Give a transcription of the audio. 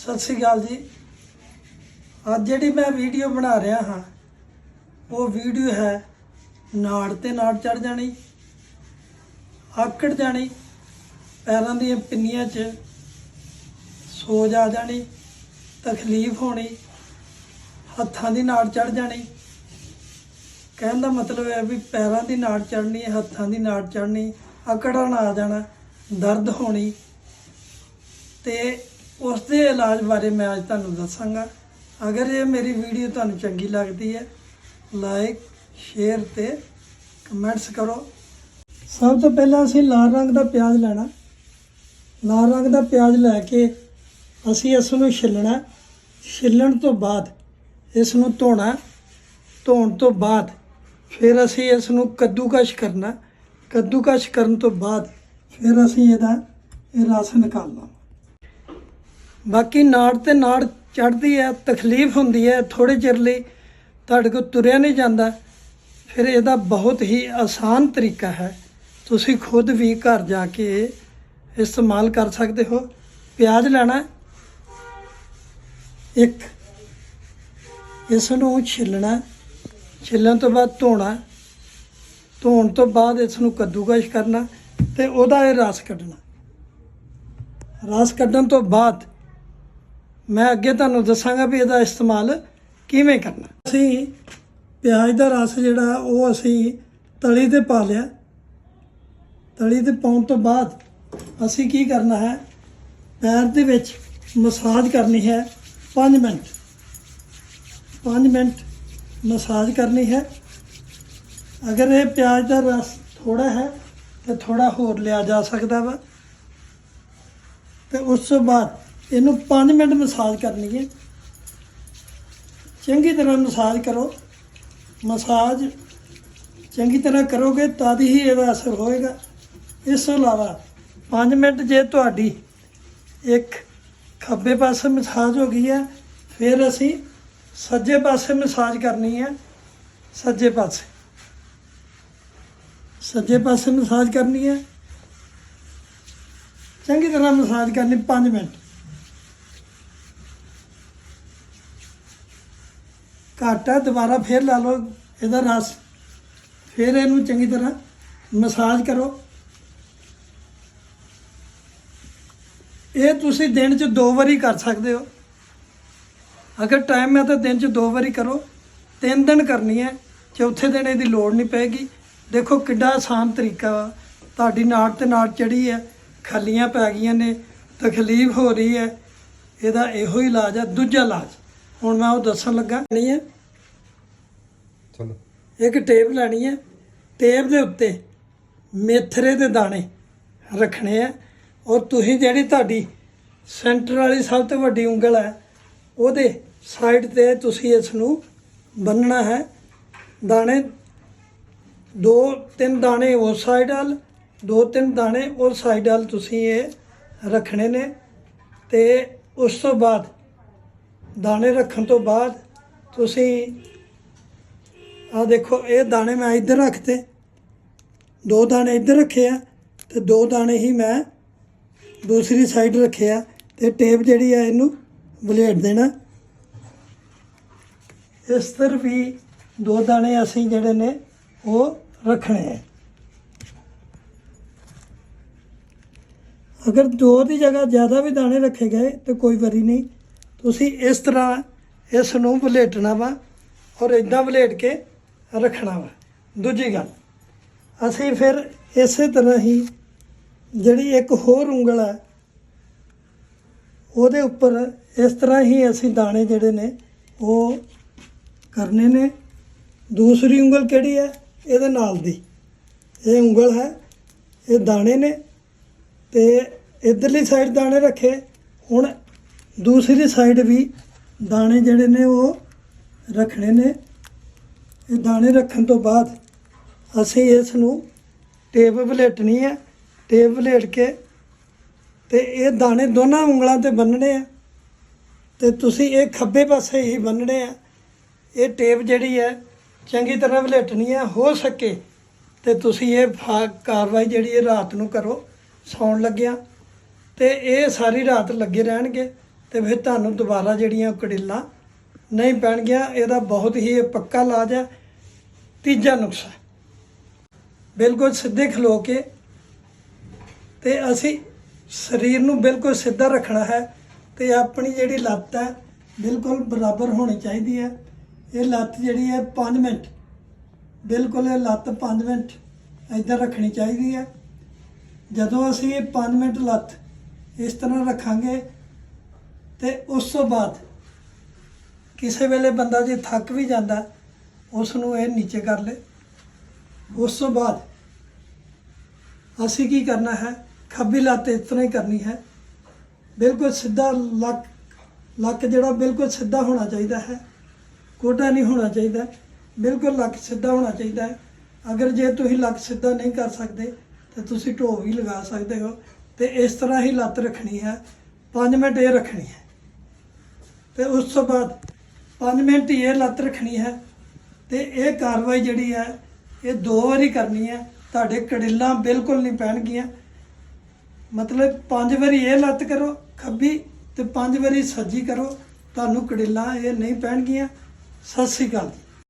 ਸਤਿ ਸ੍ਰੀ ਅਕਾਲ ਜੀ। ਅੱਜ ਜਿਹੜੀ ਮੈਂ ਵੀਡੀਓ ਬਣਾ ਰਿਹਾ ਹਾਂ, ਉਹ ਵੀਡੀਓ ਹੈ ਨਾੜ ਤੇ ਨਾੜ ਚੜ ਜਾਣੀ, ਆਕੜ ਜਾਣੀ, ਪੈਰਾਂ ਦੀਆਂ ਪਿੰਨੀਆਂ 'ਚ ਸੋਜ ਆ ਜਾਣੀ, ਤਕਲੀਫ ਹੋਣੀ, ਹੱਥਾਂ ਦੀ ਨਾੜ ਚੜ ਜਾਣੀ। ਕਹਿਣ ਦਾ ਮਤਲਬ ਹੈ ਵੀ ਪੈਰਾਂ ਦੀ ਨਾੜ ਚੜਨੀ ਹੱਥਾਂ ਦੀ ਨਾੜ ਚੜਨੀ ਅਕੜਨ ਆ ਜਾਣਾ, ਦਰਦ ਹੋਣੀ ਤੇ ਉਸ ਦੇ ਇਲਾਜ ਬਾਰੇ ਮੈਂ ਅੱਜ ਤੁਹਾਨੂੰ ਦੱਸਾਂਗਾ। ਅਗਰ ਇਹ ਮੇਰੀ ਵੀਡੀਓ ਤੁਹਾਨੂੰ ਚੰਗੀ ਲੱਗਦੀ ਹੈ ਲਾਈਕ ਸ਼ੇਅਰ ਤੇ ਕਮੈਂਟਸ ਕਰੋ। ਸਭ ਤੋਂ ਪਹਿਲਾਂ ਅਸੀਂ ਲਾਲ ਰੰਗ ਦਾ ਪਿਆਜ਼ ਲੈਣਾ। ਲਾਲ ਰੰਗ ਦਾ ਪਿਆਜ਼ ਲੈ ਕੇ ਅਸੀਂ ਇਸ ਨੂੰ ਛਿੱਲਣਾ। ਛਿੱਲਣ ਤੋਂ ਬਾਅਦ ਇਸ ਨੂੰ ਧੋਣਾ। ਧੋਣ ਤੋਂ ਬਾਅਦ ਫਿਰ ਅਸੀਂ ਇਸ ਨੂੰ ਕੱਦੂਕਸ਼ ਕਰਨਾ। ਕੱਦੂਕਸ਼ ਕਰਨ ਤੋਂ ਬਾਅਦ ਫਿਰ ਅਸੀਂ ਇਹਦਾ ਇਹ ਰਸ ਨਿਕਾਲਣਾ। ਬਾਕੀ ਨਾੜ ਤੇ ਨਾੜ ਚੜਦੀ ਹੈ, ਤਕਲੀਫ ਹੁੰਦੀ ਹੈ ਥੋੜੇ ਚਿਰ ਲਈ, ਤੁਹਾਡੇ ਕੋਲ ਤੁਰਿਆ ਨਹੀਂ ਜਾਂਦਾ। ਫਿਰ ਇਹਦਾ ਬਹੁਤ ਹੀ ਆਸਾਨ ਤਰੀਕਾ ਹੈ। ਤੁਸੀਂ ਖੁਦ ਵੀ ਘਰ ਜਾ ਕੇ ਇਸਤੇਮਾਲ ਕਰ ਸਕਦੇ ਹੋ। ਪਿਆਜ਼ ਲੈਣਾ ਇੱਕ ਇਸ ਨੂੰ ਛਿੱਲਣਾ ਛਿੱਲਣ ਤੋਂ ਬਾਅਦ ਧੋਣਾ ਧੋਣ ਤੋਂ ਬਾਅਦ ਇਸ ਨੂੰ ਕੱਦੂਕਸ਼ ਕਰਨਾ ਤੇ ਉਹਦਾ ਇਹ ਰਸ ਕੱਢਣਾ ਰਸ ਕੱਢਣ ਤੋਂ ਬਾਅਦ ਮੈਂ ਅੱਗੇ ਤੁਹਾਨੂੰ ਦੱਸਾਂਗਾ ਵੀ ਇਹਦਾ ਇਸਤੇਮਾਲ ਕਿਵੇਂ ਕਰਨਾ। ਅਸੀਂ ਪਿਆਜ਼ ਦਾ ਰਸ ਜਿਹੜਾ, ਉਹ ਅਸੀਂ ਤਲੀ ਤੇ ਪਾ ਲਿਆ। ਤਲੀ ਤੇ ਪਾਉਣ ਤੋਂ ਬਾਅਦ ਅਸੀਂ ਕੀ ਕਰਨਾ ਹੈ ਪੈਰ ਦੇ ਵਿੱਚ ਮਸਾਜ ਕਰਨੀ ਹੈ 5 ਮਿੰਟ। 5 ਮਿੰਟ ਮਸਾਜ ਕਰਨੀ ਹੈ। ਅਗਰ ਇਹ ਪਿਆਜ਼ ਦਾ ਰਸ ਥੋੜਾ ਹੈ, ਤੇ ਥੋੜਾ ਹੋਰ ਲਿਆ ਜਾ ਸਕਦਾ ਵਾ। ਤੇ ਉਸ ਤੋਂ ਬਾਅਦ ਇਹਨੂੰ 5 ਮਿੰਟ ਮਸਾਜ ਕਰਨੀ ਹੈ। ਚੰਗੀ ਤਰ੍ਹਾਂ ਮਸਾਜ ਕਰੋ। ਮਸਾਜ ਚੰਗੀ ਤਰ੍ਹਾਂ ਕਰੋਗੇ ਤਦ ਹੀ ਇਹਦਾ ਅਸਰ ਹੋਏਗਾ। ਇਸ ਤੋਂ ਇਲਾਵਾ 5 ਮਿੰਟ ਜੇ ਤੁਹਾਡੀ ਇੱਕ ਖੱਬੇ ਪਾਸੇ ਮਸਾਜ ਹੋ ਗਈ ਹੈ, ਫਿਰ ਅਸੀਂ ਸੱਜੇ ਪਾਸੇ ਮਸਾਜ ਕਰਨੀ ਹੈ। ਸੱਜੇ ਪਾਸੇ। ਸੱਜੇ ਪਾਸੇ ਮਸਾਜ ਕਰਨੀ ਹੈ। ਚੰਗੀ ਤਰ੍ਹਾਂ ਮਸਾਜ ਕਰਨੀ 5 ਮਿੰਟ। ਘੱਟ ਹੈ ਦੁਬਾਰਾ ਫੇਰ ਲਾ ਲਓ, ਇਹਦਾ ਰਸ। ਫਿਰ ਇਹਨੂੰ ਚੰਗੀ ਤਰ੍ਹਾਂ ਮਸਾਜ ਕਰੋ। ਇਹ ਤੁਸੀਂ ਦਿਨ 'ਚ ਦੋ ਵਾਰੀ ਕਰ ਸਕਦੇ ਹੋ। ਅਗਰ ਟਾਈਮ ਹੈ ਤਾਂ ਦਿਨ 'ਚ ਦੋ ਵਾਰੀ ਕਰੋ। ਤਿੰਨ ਦਿਨ ਕਰਨੀ ਹੈ, ਚੌਥੇ ਦਿਨ ਇਹਦੀ ਲੋੜ ਨਹੀਂ ਪੈਗੀ। ਦੇਖੋ ਕਿੱਡਾ ਆਸਾਨ ਤਰੀਕਾ ਵਾ। ਤੁਹਾਡੀ ਨਾੜ ਤੇ ਨਾੜ ਚੜੀ ਹੈ, ਖੱਲੀਆਂ ਪੈ ਗਈਆਂ ਨੇ, ਤਕਲੀਫ ਹੋ ਰਹੀ ਹੈ। ਇਹਦਾ ਇਹੋ ਹੀ ਇਲਾਜ ਹੈ, ਦੂਜਾ ਇਲਾਜ। ਹੁਣ ਮੈਂ ਉਹ ਦੱਸਣ ਲੱਗਾ, ਨਹੀਂ ਹੈ। ਚਲੋ ਇੱਕ ਟੇਪ ਲੈਣੀ ਹੈ, ਟੇਪ ਦੇ ਉੱਤੇ ਮੇਥਰੇ ਦੇ ਦਾਣੇ ਰੱਖਣੇ ਆ। ਔਰ ਤੁਸੀਂ ਜਿਹੜੀ ਤੁਹਾਡੀ ਸੈਂਟਰ ਵਾਲੀ ਸਭ ਤੋਂ ਵੱਡੀ ਉਂਗਲ ਹੈ, ਉਹਦੇ ਸਾਈਡ ਤੇ ਤੁਸੀਂ ਇਸ ਨੂੰ ਬੰਨਣਾ ਹੈ। ਦਾਣੇ, ਦੋ ਤਿੰਨ ਦਾਣੇ ਉਸ ਸਾਈਡ ਵੱਲ, ਦੋ ਤਿੰਨ ਦਾਣੇ ਉਸ ਸਾਈਡ ਵੱਲ ਤੁਸੀਂ ਇਹ ਰੱਖਣੇ ਨੇ। ਤੇ ਉਸ ਤੋਂ ਬਾਅਦ, ਦਾਣੇ ਰੱਖਣ ਤੋਂ ਬਾਅਦ ਤੁਸੀਂ ਆ ਦੇਖੋ, ਇਹ ਦਾਣੇ ਮੈਂ ਇੱਧਰ ਰੱਖਤੇ। ਦੋ ਦਾਣੇ ਇੱਧਰ ਰੱਖੇ ਆ ਤੇ ਦੋ ਦਾਣੇ ਹੀ ਮੈਂ ਦੂਸਰੀ ਸਾਈਡ ਰੱਖੇ ਆ ਤੇ ਟੇਪ ਜਿਹੜੀ ਆ ਇਹਨੂੰ ਵਲੇਟ ਦੇਣਾ। ਇਸ ਤਰ੍ਹਾਂ ਵੀ ਦੋ ਦਾਣੇ ਅਸੀਂ ਜਿਹੜੇ ਨੇ ਉਹ ਰੱਖਣੇ ਆ। ਅਗਰ ਦੋ ਦੀ ਜਗ੍ਹਾ ਜ਼ਿਆਦਾ ਵੀ ਦਾਣੇ ਰੱਖੇ ਗਏ ਤੇ ਕੋਈ ਵਰੀ ਨਹੀਂ। ਤੁਸੀਂ ਇਸ ਤਰ੍ਹਾਂ ਇਸ ਨੂੰ ਵਲੇਟਣਾ ਵਾ ਔਰ ਇਦਾਂ ਵਲੇਟ ਕੇ ਰੱਖਣਾ ਵਾ। ਦੂਜੀ ਗੱਲ, ਅਸੀਂ ਫਿਰ ਇਸੇ ਤਰ੍ਹਾਂ ਹੀ ਜਿਹੜੀ ਇੱਕ ਹੋਰ ਉਂਗਲ ਹੈ, ਉਹਦੇ ਉੱਪਰ ਇਸ ਤਰ੍ਹਾਂ ਹੀ ਅਸੀਂ ਦਾਣੇ ਜਿਹੜੇ ਨੇ, ਉਹ ਕਰਨੇ ਨੇ। ਦੂਸਰੀ ਉਂਗਲ ਕਿਹੜੀ ਹੈ? ਇਹਦੇ ਨਾਲ ਦੀ। ਇਹ ਉਂਗਲ ਹੈ, ਇਹ ਦਾਣੇ ਨੇ, ਤੇ ਇਧਰਲੀ ਸਾਈਡ ਦਾਣੇ ਰੱਖੇ। ਹੁਣ ਦੂਸਰੀ ਸਾਈਡ ਵੀ ਦਾਣੇ ਜਿਹੜੇ ਨੇ ਉਹ ਰੱਖਣੇ ਨੇ। ਇਹ ਦਾਣੇ ਰੱਖਣ ਤੋਂ ਬਾਅਦ ਅਸੀਂ ਇਸ ਨੂੰ ਟੇਪ ਵਲੇਟਣੀ ਹੈ, ਟੇਪ ਵਲੇਟ ਕੇ ਤੇ ਇਹ ਦਾਣੇ ਦੋਨਾਂ ਉਂਗਲਾਂ ਤੇ ਬੰਨਣੇ ਆ। ਤੇ ਤੁਸੀਂ ਇਹ ਖੱਬੇ ਪਾਸੇ ਹੀ ਬੰਨਣੇ ਆ। ਇਹ ਟੇਪ ਜਿਹੜੀ ਹੈ, ਚੰਗੀ ਤਰ੍ਹਾਂ ਵਲੇਟਣੀ ਹੈ, ਹੋ ਸਕੇ ਤੇ ਤੁਸੀਂ ਇਹ ਫਾ- ਕਾਰਵਾਈ ਜਿਹੜੀ ਹੈ ਰਾਤ ਨੂੰ ਕਰੋ, ਸੌਣ ਲੱਗਿਆ। ਤੇ ਇਹ ਸਾਰੀ ਰਾਤ ਲੱਗੇ ਰਹਿਣਗੇ ਤੇ ਫਿਰ ਤੁਹਾਨੂੰ ਦੁਬਾਰਾ ਜਿਹੜੀਆਂ ਕੜਿੱਲਾਂ ਨਹੀਂ ਪੈਣਗੀਆਂ, ਇਹਦਾ ਬਹੁਤ ਹੀ ਇਹ ਪੱਕਾ ਇਲਾਜ ਹੈ। ਤੀਜਾ ਨੁਕਸਾ। ਬਿਲਕੁਲ ਸਿੱਧੇ ਖਲੋ ਕੇ ਤੇ ਅਸੀਂ ਸਰੀਰ ਨੂੰ ਬਿਲਕੁਲ ਸਿੱਧਾ ਰੱਖਣਾ ਹੈ ਤੇ ਆਪਣੀ ਜਿਹੜੀ ਲੱਤ ਹੈ ਬਿਲਕੁਲ ਬਰਾਬਰ ਹੋਣੀ ਚਾਹੀਦੀ ਹੈ। ਇਹ ਲੱਤ ਜਿਹੜੀ ਹੈ 5 ਮਿੰਟ, ਬਿਲਕੁਲ ਇਹ ਲੱਤ 5 ਮਿੰਟ ਇੱਧਰ ਰੱਖਣੀ ਚਾਹੀਦੀ ਹੈ। ਜਦੋਂ ਅਸੀਂ ਇਹ 5 ਮਿੰਟ ਲੱਤ ਇਸ ਤਰ੍ਹਾਂ ਰੱਖਾਂਗੇ ਤੇ ਉਸ ਤੋਂ ਬਾਅਦ ਕਿਸੇ ਵੇਲੇ ਬੰਦਾ ਜੇ ਥੱਕ ਵੀ ਜਾਂਦਾ ਉਸ ਨੂੰ ਇਹ ਨੀਚੇ ਕਰ ਲੇ ਉਸ ਤੋਂ ਬਾਅਦ ਅਸੀਂ ਕੀ ਕਰਨਾ ਹੈ? ਖੱਬੀ ਲੱਤ ਇਸ ਤਰ੍ਹਾਂ ਹੀ ਕਰਨੀ ਹੈ। ਬਿਲਕੁਲ ਸਿੱਧਾ ਲੱਕ ਲੱਕ ਜਿਹੜਾ ਬਿਲਕੁਲ ਸਿੱਧਾ ਹੋਣਾ ਚਾਹੀਦਾ ਹੈ। ਕੋਟਾ ਨਹੀਂ ਹੋਣਾ ਚਾਹੀਦਾ। ਬਿਲਕੁਲ ਲੱਕ ਸਿੱਧਾ ਹੋਣਾ ਚਾਹੀਦਾ ਹੈ। ਅਗਰ ਜੇ ਤੁਸੀਂ ਲੱਕ ਸਿੱਧਾ ਨਹੀਂ ਕਰ ਸਕਦੇ, ਤਾਂ ਤੁਸੀਂ ਢੋ ਵੀ ਲਗਾ ਸਕਦੇ ਹੋ। ਤੇ ਇਸ ਤਰ੍ਹਾਂ ਹੀ ਲੱਤ ਰੱਖਣੀ ਹੈ। 5 ਮਿੰਟ ਇਹ ਰੱਖਣੀ ਹੈ। ਤੇ ਉਸ ਤੋਂ ਬਾਅਦ 5 ਮਿੰਟ ਹੀ ਇਹ ਲੱਤ ਰੱਖਣੀ ਹੈ। ਤੇ ਇਹ ਕਾਰਵਾਈ ਜਿਹੜੀ ਹੈ ਇਹ ਦੋ ਵਾਰੀ ਕਰਨੀ ਹੈ ਤੁਹਾਡੇ ਕੜਿੱਲਾਂ ਬਿਲਕੁਲ ਨਹੀਂ ਪੈਣਗੀਆਂ। ਮਤਲਬ ਪੰਜ ਵਾਰੀ ਇਹ ਲੱਤ ਕਰੋ, ਖੱਬੀ ਤੇ ਪੰਜ ਵਾਰੀ ਸੱਜੀ ਕਰੋ। ਤੁਹਾਨੂੰ ਕੜਿੱਲਾਂ ਇਹ ਨਹੀਂ ਪੈਣਗੀਆਂ। ਸਤਿ ਸ੍ਰੀ ਅਕਾਲ ਜੀ।